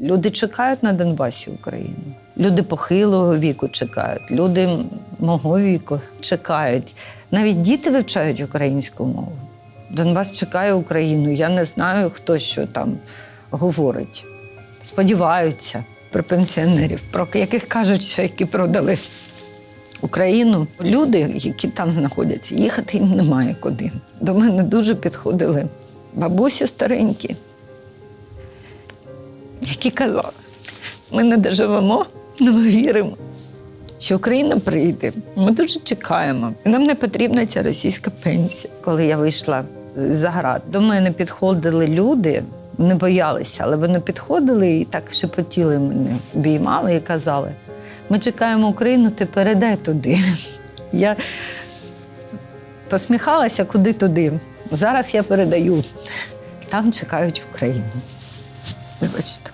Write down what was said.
Люди чекають на Донбасі Україну. Люди похилого віку чекають, люди мого віку чекають. Навіть діти вивчають українську мову. Донбас чекає Україну. Я не знаю, хто що там говорить. Сподіваються про пенсіонерів, про яких кажуть, що які продали Україну. Люди, які там знаходяться, їхати їм немає куди. До мене дуже підходили бабусі старенькі, які казали, ми не доживемо, але ми віримо, що Україна прийде. Ми дуже чекаємо. Нам не потрібна ця російська пенсія. Коли я вийшла за град, до мене підходили люди, не боялися, але вони підходили і так шепотіли мене, обіймали і казали: ми чекаємо Україну, ти передай туди. Я посміхалася куди туди. Зараз я передаю. Там чекають Україну. Вибачте.